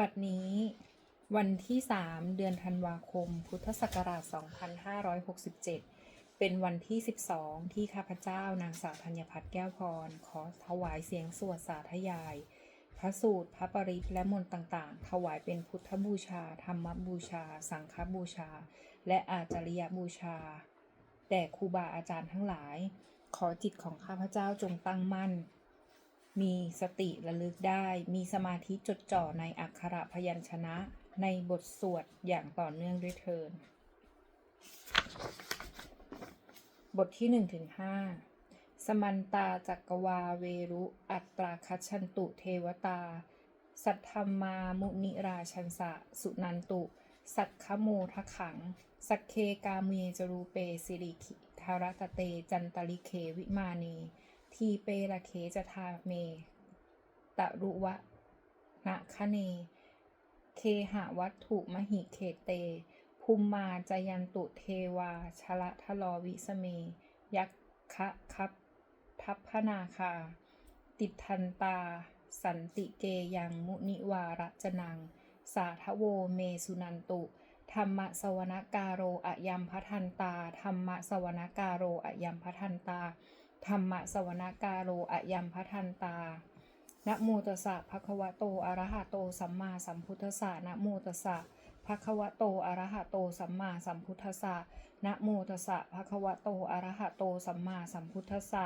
บัดนี้วันที่ 3 เดือนธันวาคม พุทธศักราช 2567 เป็นวันที่ 12 ที่ข้าพเจ้านางสาวธัญพัฒน์แก้วพร ขอถวายเสียงสวดสาธยาย พระสูตร พระปริตรและมนต์ต่างๆ ถวายเป็นพุทธบูชา ธรรมบูชา สังฆบูชา และอาจาริยบูชาแด่ครูบาอาจารย์ทั้งหลาย ขอจิตของข้าพเจ้าจงตั้งมั่น มีสติระลึกได้ มีสมาธิจดจ่อในอักขระพยัญชนะ ในบทสวดอย่างต่อเนื่องด้วยเทิน บทที่1ถึง5สมันตาจักรวาเวรุ อัตราคัจฉันตุเทวตา สัทธมมามุนิราชันสะ สุนันตุ สักขโมทขัง สักเคกาเมจรูเปสิริคิทารตเตจันตลิเควิมาเน ทีเปละเคจะทาเม ตะรุวะนะคะเน เคหะวัตถุมหิเขเต ภูมมาจยันตุเทวา ชละทะลอวิสเม ยักคะคับ ทัพพนาคา ติทันตา สันติเกยังมุนิวาระจนัง สาทโวเมสุนันตุธรรมสวนการโรอะยัมพัทันตา ธรรมสวนการโรอะยัมพัทันตา ธรรมะสวนกาโรอะยัมพัทันตานะโมตัสสะภะคะวะโตอะระหะโตสัมมาสัมพุทธัสสะนะโมตัสสะภะคะวะโตอะระหะโตสัมมาสัมพุทธัสสะนะโมตัสสะภะคะวะโตอะระหะโตสัมมาสัมพุทธัสสะ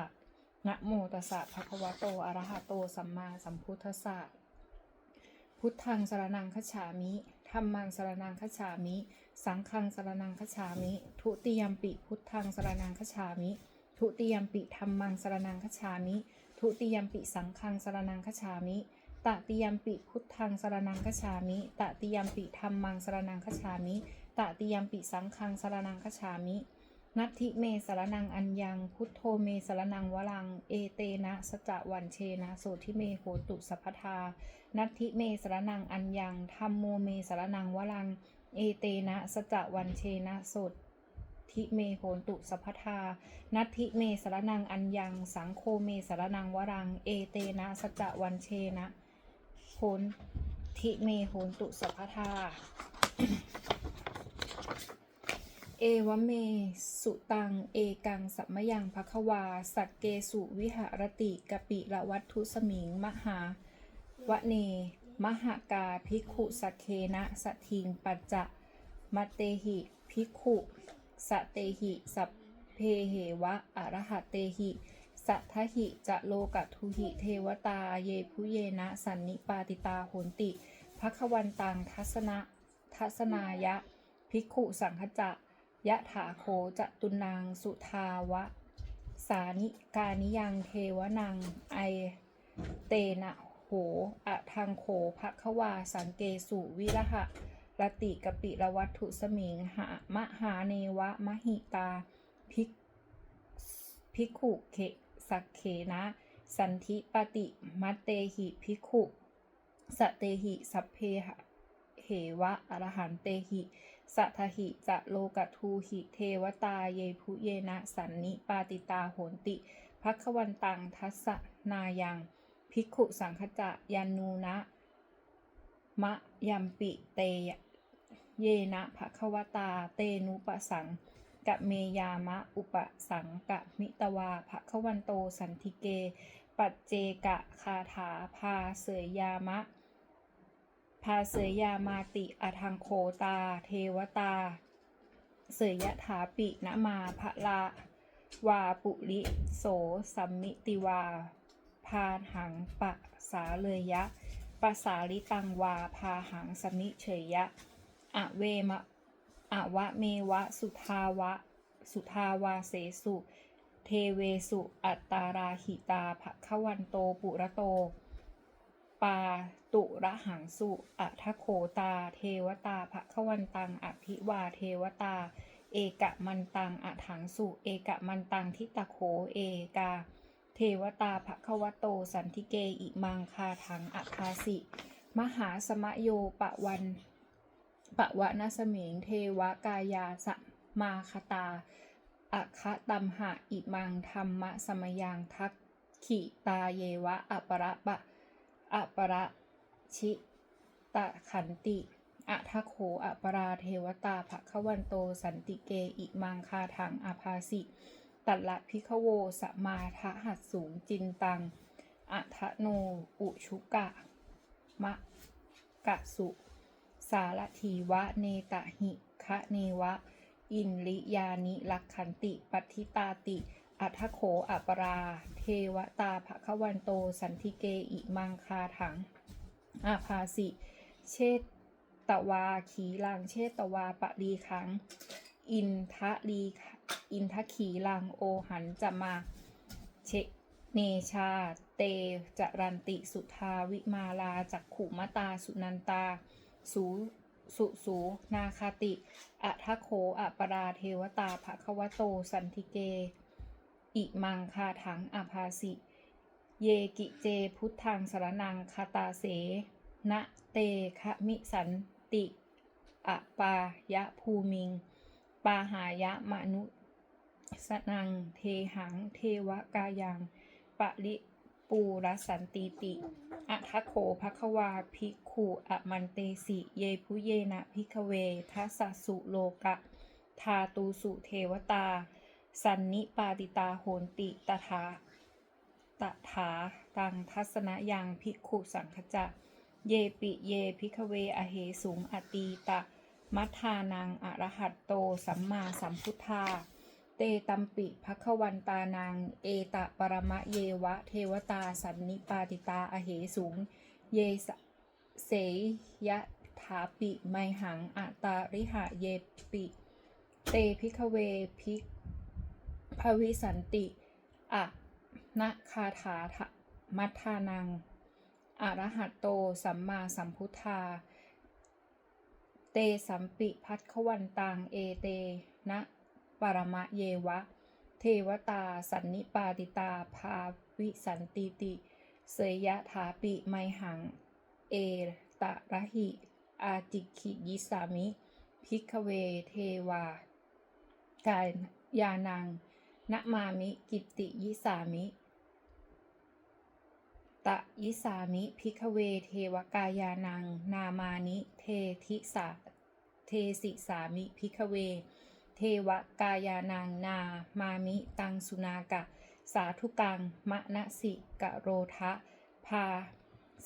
นะโมตัสสะภะคะวะโตอะระหะโตสัมมาสัมพุทธัสสะพุทธังสรนังคฉามิธัมมังสรนังคฉามิ สังฆังสรนังคฉามิ ทุติยมปิพุทธังสรนังคฉามิ ทุติยมปิธัมมังสรนังคัจฉามิ ทุติยมปิสังฆังสรนังคัจฉามิตติยมปิพุทธังสรนังคัจฉามิตติยมปิธัมมังสรนังคัจฉามิตติยมปิสังฆังสรนังคัจฉามิ นัตถิเมสรนังอัญญัง พุทโธเมสรนังวรัง เอเตนะสจวันเชนะโสทิเมโหตุสัพทา นัตถิเมสรนังอัญญังธรรมโมเมสรนังวรัง เอเตนะสจจวันเชนะโส ทิเมโหตุสัพทา นัติเมสรนังอัญญัง สังโฆเมสรนังวรัง เอเตนะสจจวันเชนะโหนทิเมโหตุสัพทา เอวเมสุตัง เอกังสัมมยังภควา สักเกสุวิหารติกปิละวัตถุสมิง มหาวะเน มหากาภิกขุสักเคนะสะทิงปัจจะมะเตหิภิกขุ สเตหิ สัพเพเหวะอรหะเตหิ สัทธหิจะโลกะทุหิเทวตาเยพุเยนะสันนิปาติตาโหนติภควันตังทัศนะทัศนายะ ภิกขุสังคจะยะถาโคจะตุนางสุทาวะ สานิกานิยังเทวนังไอเตนะโหอะทังโขภควาสังเกสุวิระหะ รติกปิละวัตถุสมิงหามหาเนวะมหิตาภิกภิกขุเขสักเขนะ สันทิปติมัตเตหิภิกขุสเตหิสัพเพหเหวะอรหันเตหิ สัทหิ จะโลกทูหิ เทวตาเยพุเยนะ สันนิปาติตาโหนติพักวันตังทัสนายัง ภิกขุสังคจะยันนูนะ มะยัมปิเต เยนะภควตา เตนุปสังกะเมยามะ อุปสังกะมิตวาภควันโตสันทิเก ปัจเจกะคาถาพาเสยยามะ พาเสยยามาติอทังโคตา เทวตา เสยยถาปินะมาภลาวาปุริโสสัมมิติวา พาหังปะสาเลยยะปะสาลิตังวา พาหังสมิเฉยยะ อะเวมะอะวะเมวะ สุทาวะ สุทาวาเสสุ เทเวสุ อัตตาราหิตาภควันโต ปุระโต ปาตุระหังสุ อัทโคตา เทวตาภควันตัง อภิวาเทวตา เอกะมันตังอะถังสุ เอกะมันตัง ทิตะโข เอกา เทวตาภควโต สันทิเก อิมังคาถังอคาสิ มหาสมโยปะวัน ปะวะนสมิง เทวกายาสมาคตาอะคะตัมหะอิมังธรรมะสมยังทักขิตาเยวะอัประปะอัประชิตะขันติอะทะโขอะปราเทวตาภคะวันโตสันติเกอิมังคาถังอาภาสิตัลละพิคะโวสมาทะหัสสูงจินตังอะทะโน อุชุกะ มะกะสุ สารถีวะเนตะหิคะเนวะ อินลิยานิลักขันติปัทิตาติ อัทโขอัปรา เทวตาภคะวันโต สันทิเกอิมังคาถัง อาภาสิ เชตตวาขีลัง เชตตวาปะรีขัง อินทะลีอินทะขีลังโอหันจะมา เชเนชา เตจรันติสุทาวิมาลาจักขุมตาสุนันตา สูสุสูนาคาติอัทะโขอะปราเทวตาภควโต สันทิเก อิมังคาถังอภาสิ เยกิเจพุทธังสรนังคาตาเสนะเตคะมิสันติอะปายะภูมิง ปาหายะมนุสนัง เทหัง เทวกายังปะริ ปูรสันติติอัทโขภควาภิกขุอะมันเตสิ เยพุเยนะพิกเวทัสสุโลกะ ทาตูสุเทวตา สันนิปาติตาโหนติตถาตถาตังทัศนยังภิกขุสังคจะ เยปิเยพิกเวอเหสุงอตีตะ มัทธานังอรหัตโต สัมมาสัมพุทธา เตตัมปิภควันตานังเอตะปรมะเยวะ เทวตาสันนิปาติตาอเหสุงเยสเสยะถาปิไมหังอัตาริหะเยปิ เตพิกเวพิกภวิสันติอะนะคาถาทะมัทานังอรหัตโตสัมมาสัมพุทธา เตสัมปิพัทขวันตังเอเต นะ ปรมะเยวะ เทวตา สันนิปาติตา ภาวิสันติติ เสยะถาปิไมหัง เอตะระหิ อาจิคิยิสามิ พิกเวเทวากายยานังนมามิกิตติยิสามิ ตะยิสามิพิกเวเทวกายานัง นามานิ เททิสาเทสิสามิพิกเว เทวกายานังนามามิตังสุนากะ สาธุกังมะนะสิกะโรทะพา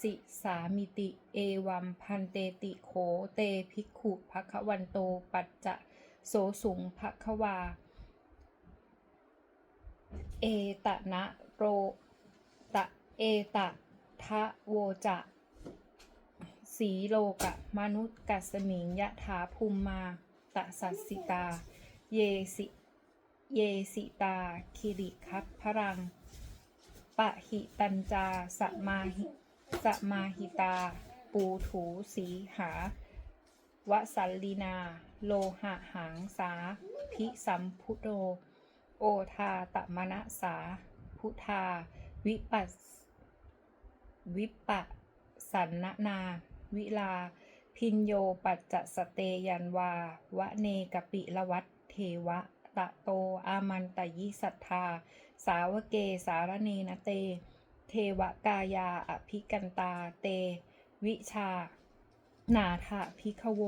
สิสามิติ เอวัมพันเตติโขเตภิกขุภควันโตปัจจะโสสุงภควา เอตะนะโรตะเอตะทะโวจะสีโลกะมนุษย์กัสมิงยะถาภูมมาตะสัสสิตา เยสิ เยสิตา คิริคัพพรัง ปะหิตันจา สมาหิสมาหิตา ปูถูสีหาวสัลลีนา โลหะหังสา พิสัมพุโตโอทาตมณสา พุทา วิปัสวิปะสันนนา วิลา พินโยปัจจสเตยันวาวะเนกปิละวัต เทวะตะโต อามันตยิสัทธา สาวเกสารเนนะเต เทวกายาอภิกันตาเต วิชา นาถะพิคโว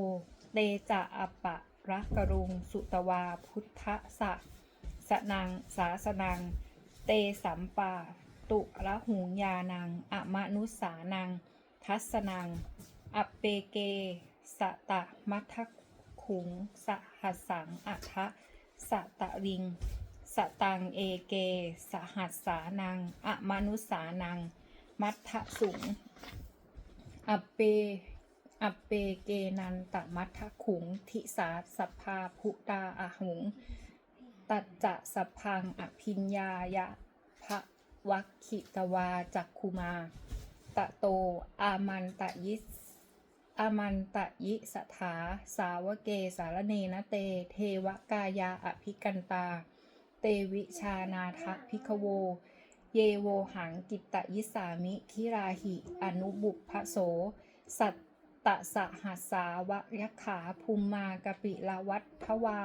เตจะอปะรักกรุง สุตวาพุทธสะสนัง สาสนัง เตสัมปา ตุระหุงยานัง อมนุสานัง ทัสนัง อเปเกสะตะมัทขุงสหัสสังอัทะสะตะริง สตังเอเก สหัสสานัง อมนุสานัง มัทธสุงอเปอเปเกนันตมัทธขุง ทิสาสัพพาภุตาอะหุง ตัจจะสพังอภิญญายะภะวัคคิตวาจักคุมา ตะโต อามันตะยิส อมันตะยิสถา สาวเกสารเนนะเต เทวกายาอภิกันตา เตวิชานาทะพิกโว เยโวหังกิตตยิสามิคิราหิ อนุบุพโส สัตตสหัสสาวะยักขาภูมมากปิละวัตทวา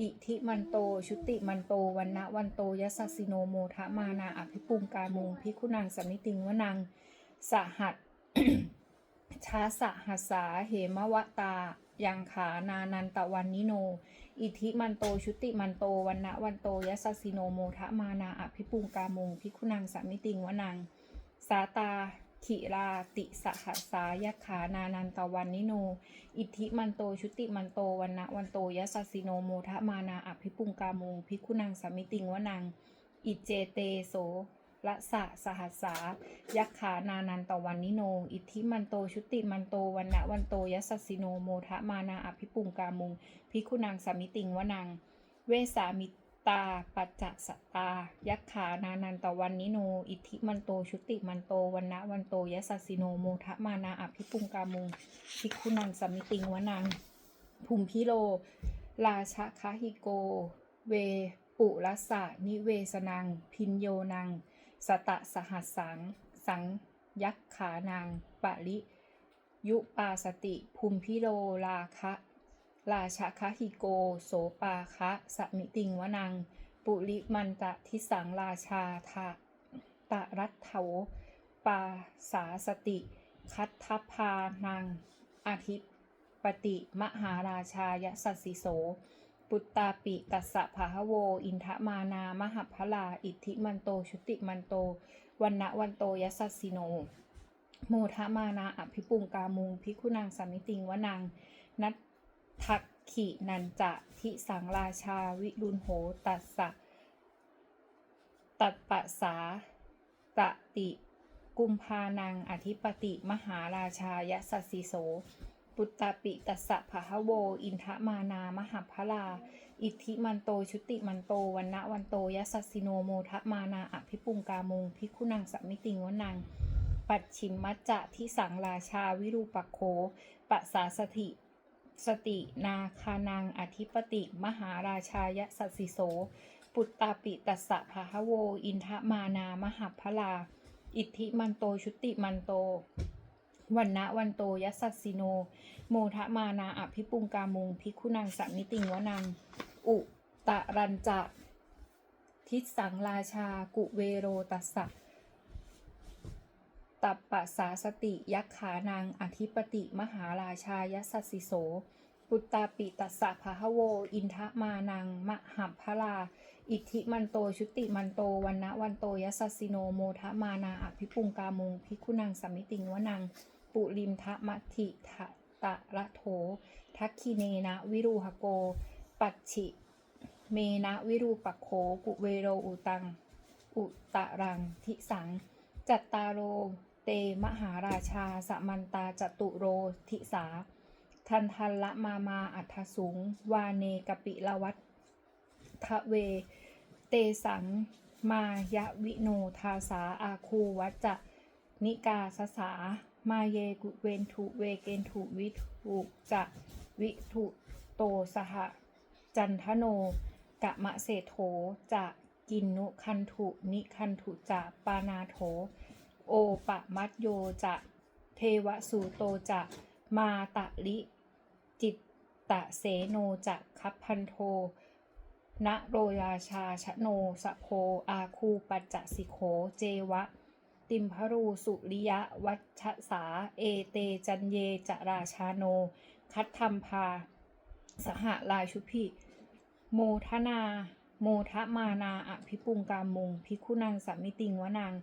อิทิมันโต ชุติมันโตวันนะวันโตยสสสสิโนโมทะมานาอภิปุงกามุงพิคุนังสมิติงวนัง สหัส ชาสะหัสาเหมวตา ยังขานานันตวันนิโน อิทิมันโตชุติมันโตวันนะวันโตยัสสสสิโนโมทะมานาอภิปุงกามงพิคุนังสัมมิติงวนัง สาตาขิราติสหัสายัคขานานันตวันนิโน อิทิมันโตชุติมันโตวันนะวันโตยัสสสสิโนโมทะมานาอภิปุงกามงพิคุนังสัมมิติงวนัง อิเจเตโส ละสะสหัสสา ยักขานานันตวันนิโน อิทธิมันโตชุติมันโตวันนะวันโตยัสสสสิโนโมทะมานาอภิปุงกามุง พิคุนังสามิติงวนัง เวสามิตาปัจจสตา ยักขานานันตวันนิโน อิทธิมันโตชุติมันโตวันนะวันโตยัสสสสิโนโมทะมานาอภิปุงกามุง พิคุนังสามิติงวนัง ภูมิพิโล ราชะคาหิโก เวปุรัสสะนิเวสนัง พินโยนัง สตะสหัสสัง สังยักขานางปะริยุปาสติ ภูมิพิโลราคะราชคะหิโก โสปาคะสมิติงวนัง ปุริมันตะทิสังราชาทะตะรัตเถาปาสาสติ คัตทพานังอาทิปติ มหาราชายสัสสิโส ปุตตาปิตัสสะภาหโว อินทมานา มหพลา อิทธิมันโต ชุติมันโต วันนะวันโตยัสสสสิโน โมทะมานา อภิปุงกามุง พิคุนางสามิติงวนังนัตทักขินันจะ ทิสังราชา วิรุณโห ตัสสะ ตัดปะสาตติ กุมพานัง อธิปติ มหาราชายสัสสิโส ปุตตาปิตัสสะภะคะโว อินทะมานามหพลา อิทธิมันโตชุติมันโตวันนะวันโตยัสสสสิโนโมทะมานาอภิปุงกามงพิคุนังสัมมิติงวนัง ปัจฉิมมัจจะทิสังราชาวิรูปโขปะสาสถิ สตินาคานังอธิปติ มหาราชายสัสสิโส ปุตตาปิตัสสะภะคะโว อินทะมานามหพลา อิทธิมันโตชุติมันโต วันนะวันโตยัสสสิโน โมทะมานาอภิปุงกามุงพิคุนังสัมมิติงวนัง อุตะรันจะทิสังราชากุเวโรตัสสะตัปปะสาสติยักขานางอธิปติมหาราชายัสสิโส ปุตตาปิตัสสะภะคะโว อินทะมานังมหัพพลา อิทธิมันโตชุติมันโตวันนะวันโตยัสสสสิโนโมทะมานาอภิปุงกามุงพิคุนังสัมมิติงวนัง ปุริมทะมัทธิทะตะระโถ ทักคิเนนะวิรูหโก ปัจฉิเมนะวิรูปโขกุเวโรอุตัง อุตะรังทิสัง จัตตาโร เตมหาราชาสมันตาจตุโรทิสา ทันทันละมามาอัทสุงวาเนกปิละวัตทะเว เตสัง มายะวิโนทาสาอาคูวัจจะนิกาสสา มาเยกุเวนทุเวเกนทุวิทุจะวิทุโตสหจันทโนกะมะเศโถจะกินนุคันถุนิคันถุจะปานาโถ โอปะมัตโยจะเทวสูโตจะมาตะลิจิตตะเสโนจะคัพพันโทณโรยาชาชะโนสะโพอาคูปัจจสิโขเจวะ ติมพรูสุริยะวัชสา เอเตจันเยจราชาโน คัตธัมพา สหราชุพิโมทนา โมทะมานาอภิปุงกามุง พิคุนังสัมมิติงวนัง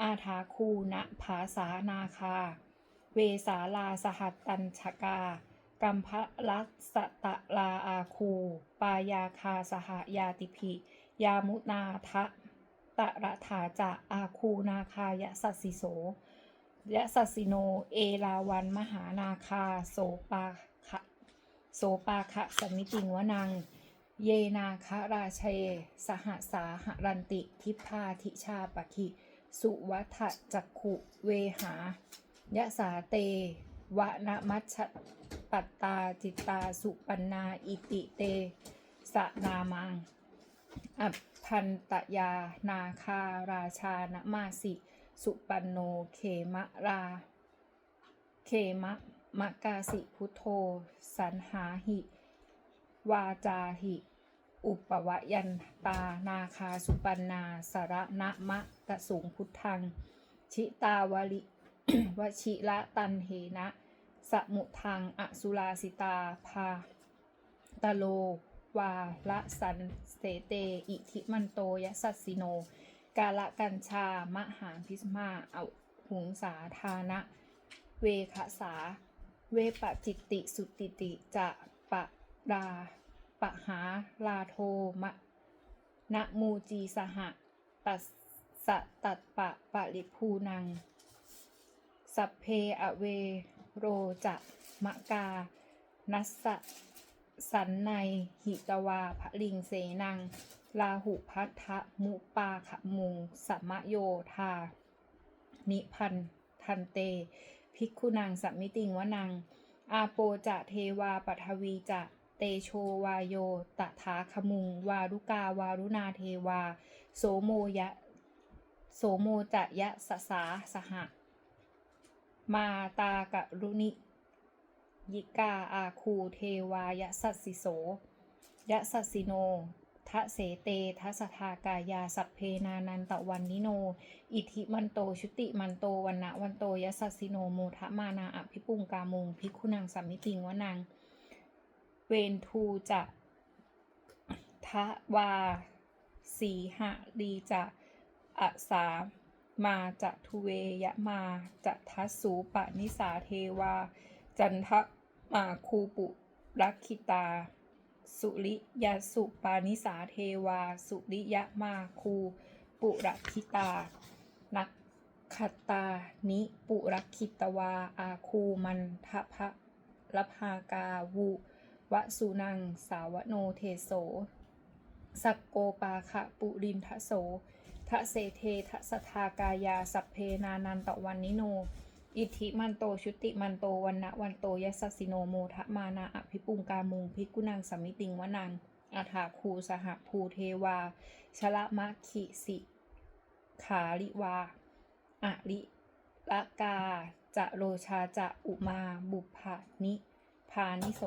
อาทาคูณภาสานาคา เวสาลาสหัตตัญชกากัมพลัสสตะลาอาคู ปายาคาสหายาติภิ ยามุนาทะ ตะระถาจะอาคูนาคายะสัสสิโสยะสัสสิโน เอราวันมหานาคา โสปาคะโสปาคะสมิติงวนัง เยนาคราเชสหสาหรันติทิพาทิชาปคิ สุวัฏจักขุเวหายะสาเตวะนะมัชปัตตาจิตตาสุปันนาอิติเต สนามัง อัพพันตยานาคาราชานมาสิ สุปันโนเขมะรา เขมะมะกาสิพุทโธ สันหาหิ วาจาหิ อุปวยันตานาคาสุปันนาสระนะมะกะสุงพุทธัง ชิตาวลิวชิระตันเหนะ สมุทังอสุราสิตาพาตโล วาละสันเสเต อิทิมันโตยสัสสิโน กาละกัญชามหาพิสมาเอาหุงสาทานะ เวคสา เวปจิตติสุติติจะปะดาปะหาลาโทมะนะมูจีสหะตัสสะตัดปะปะริภูนัง สัพเพอเวโรจะมะกา นัสสะ สันในหิตวาภลิงเสนัง ลาหุพัทธมุปาขมุงสัมโยธา นิพันทันเต ภิกขุนางสัมมิติงวนัง อาโปจะเทวาปทวีจะเตโชวาโย ตถาคมุง วารุกาวารุณาเทวา โสโมยะ โสโมจะยะสสาสหะ มาตากะรุณิ ยิกาอาคูเทวายะสัสสิโสยะสัสสิโนทะเสเตทัสทากายาสัพเพนานันตะวันนิโน อิทิมันโตชุติมันโตวันนะวันโตยสัสสิโนโมทะมานาอภิปุงกามุงภิกุนังสัมมิติงวนัง เวนทูจะทะวาสีหะดีจะอะสามาจะทุเวยะมาจะทัสสูปะนิสาเทวา จันทะมาคูปุรักขิตา สุริยสุปานิสาเทวา สุริยะมาคูปุรักขิตา นักขตานิปุรักขิตวา อาคูมันทะพะรภากาวุวสุนัง สาวโนเทโส สักโกปาคะปุรินทะโสทะเสเททะสทากายาสัพเพนานันตะวันนิโน อิทธิมันโตชุติมันโตวันนะวันโตยสสสสิโนโมทะมานาอภิปุงกามุงภิกุนังสมมิติงวนังอาถาคูสหภูเทวา ชละมะขิสิ ขาลิวาอะลิละกา จะโรชาจะอุมา บุพานิ พานิโส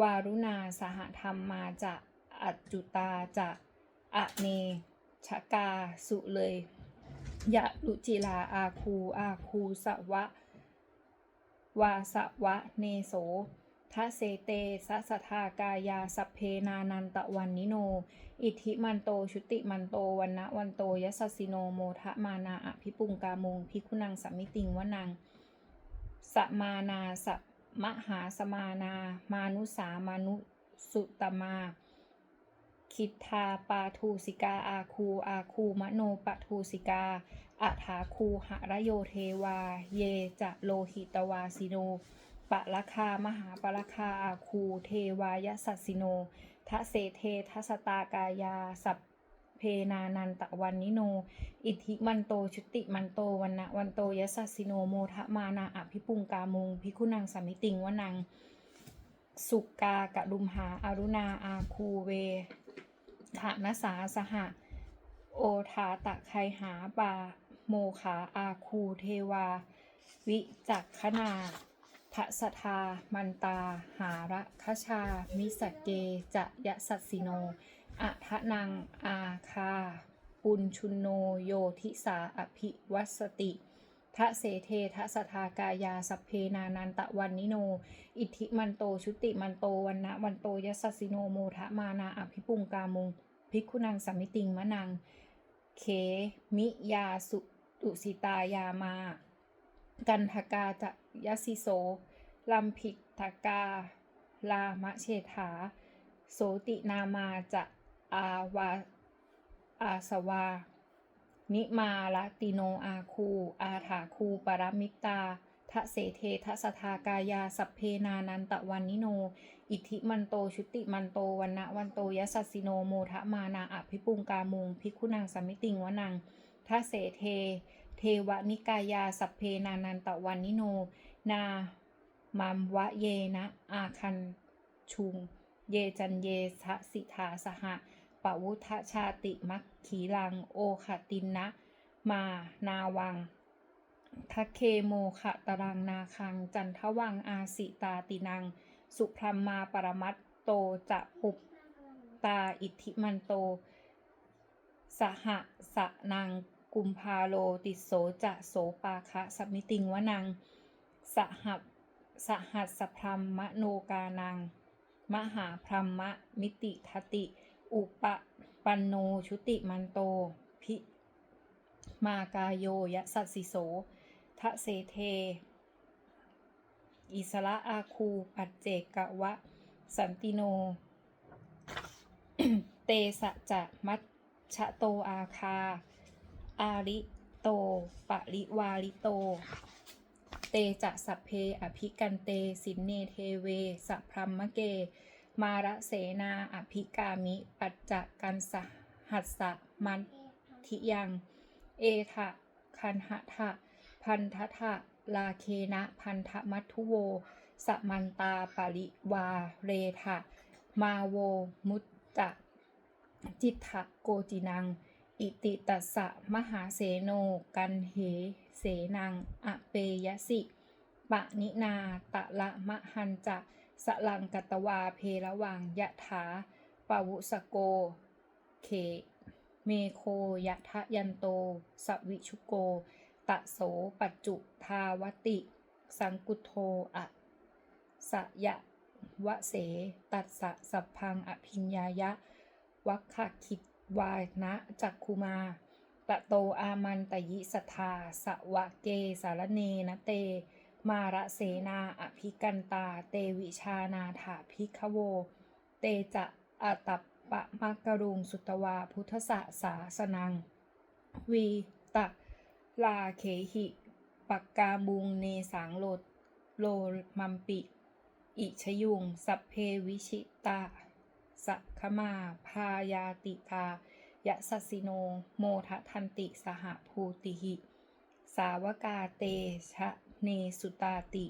วารุณาสหธรรมมาจะอัจจุตาจะอะเนชกา สุเลย ยะลุจิลาอาคูอาคูสวะ วาสวะเนโสทะเสเตสัสทากายาสัพเพนานันตะวันนิโน อิทิมันโตชุติมันโตวันนะวันโตยสสสสิโนโมทะมานาอภิปุงกามุงภิกุนังสัมมิติงวนังสมานาสมหาสมานา มานุสามานุสุตมา คิทาปาทูสิกาอาคูอาคูมโนปะทูสิกาอัฐาคูหระโยเทวา เยจะโลหิตวาสิโนปะละคามหาปะละคาอาคูเทวายสัสิโนทะเสเททัสตากายาสัพเพนานันตะวันนิโน อิทธิมันโตชุติมันโตวันนะวันโตยสัสิโนโมทะมานาอภิปุงกามุงพิคุนังสมมิติงวนัง สุกากะดุมหาอารุณาอาคูเว ฐานสาสหะ โอทาตะไคหาปาโมขาอาคูเทวา วิจักขนาทะสทามันตา หาระคชา มิสเกจะยะสัสสิโนอะทะนัง อาคาปุญชุนโนโยทิสาอภิวัสติ ทะเสเททะสทากายาสัพเพนานันตะวันนิโน อิทธิมันโตชุติมันโตวันนะวันโตยัสสิโนโมทะมานาอภิปุงกามุงภิกขุนังสัมมิติงมะนัง เขมิยาสุตุสิตายามา กันทกาจะยสิโสลัมภิกทกา ลามะเชถา โสตินามาจะอาวาอาสวา นิมาละติโนอาคู อาถาคูปรมิตตาทะเสเททะสทากายา สัพเพนานันตะวันนิโน อิทธิมันโตชุติมันโตวันนะวันโตยสัสสิโนโมทะมานาอภิปุงกามุงภิกุนังสัมมิติงวนังทะเสเท เทวนิกายา สัพเพนานันตะวันนิโน นามัมวะเยนะ อาคันชุง เยจันเยสะสิทาสหะ ปวุทชาติมัคขีลัง โอขตินนะ มานาวังทัคเคโมขะตรังนาคัง จันทวังอาสิตาตินัง สุพรมมาปรมัตโตจะปุปตาอิทธิมันโต สหสะนังกุมภาโลติโสจะโสปาคะสมิติงวนัง สหับสหัสสพรมมโนกานัง มหาพรหมมิติทติ อุปปันโนชุติมันโต พิมากาโยยะสัสสิโสทะเสเท อิสระอาคู ปัจเจกะวะ สันติโน เตสะจะมัชชะโตอาคา อาริโต ปะริวาริโต เตจะสัพเพอภิกันเต สินเนเทเว สัพพรมมะเก มาระเสนาอภิกามิ ปัจจกันสหัสสะมันทิยัง เอทะคันหะทะ พันทะทะลาเคนะพันธมัทุโว สมันตาปริวาเรทะ มาโว มุตตะ จิตถะโกจินัง อิติตัสสะมหาเสโนกันเหเสนัง อเปยสิ ปะนินาตะละมะหันจะ สลังกตวาเพระวังยะถาปวุสโก เข เมโคยะทะยันโต สวิชุโก ตะโสปัจจุทาวติ สังกุโทอะสยะวะเส ตัสสะสัพพังอภิญญายะ วัคคคิดวานะจักคุมา ตะโตอามันตยิสทธาสวะเกสารเนนะเต มาระเสนาอภิกันตา เตวิชานาถาภิกขโว เตจะอตัปปะมักกรุงสุตวาพุทธสสาสนัง วีตะลาเขหิปักกาบุงเนสังโลโลมัมปิ อิชยุง สัพเพวิชิตาสัคขมา พายาติตายะสัสสิโน โมทะทันติสหภูติหิ สาวกาเตชะ เนสุตาติ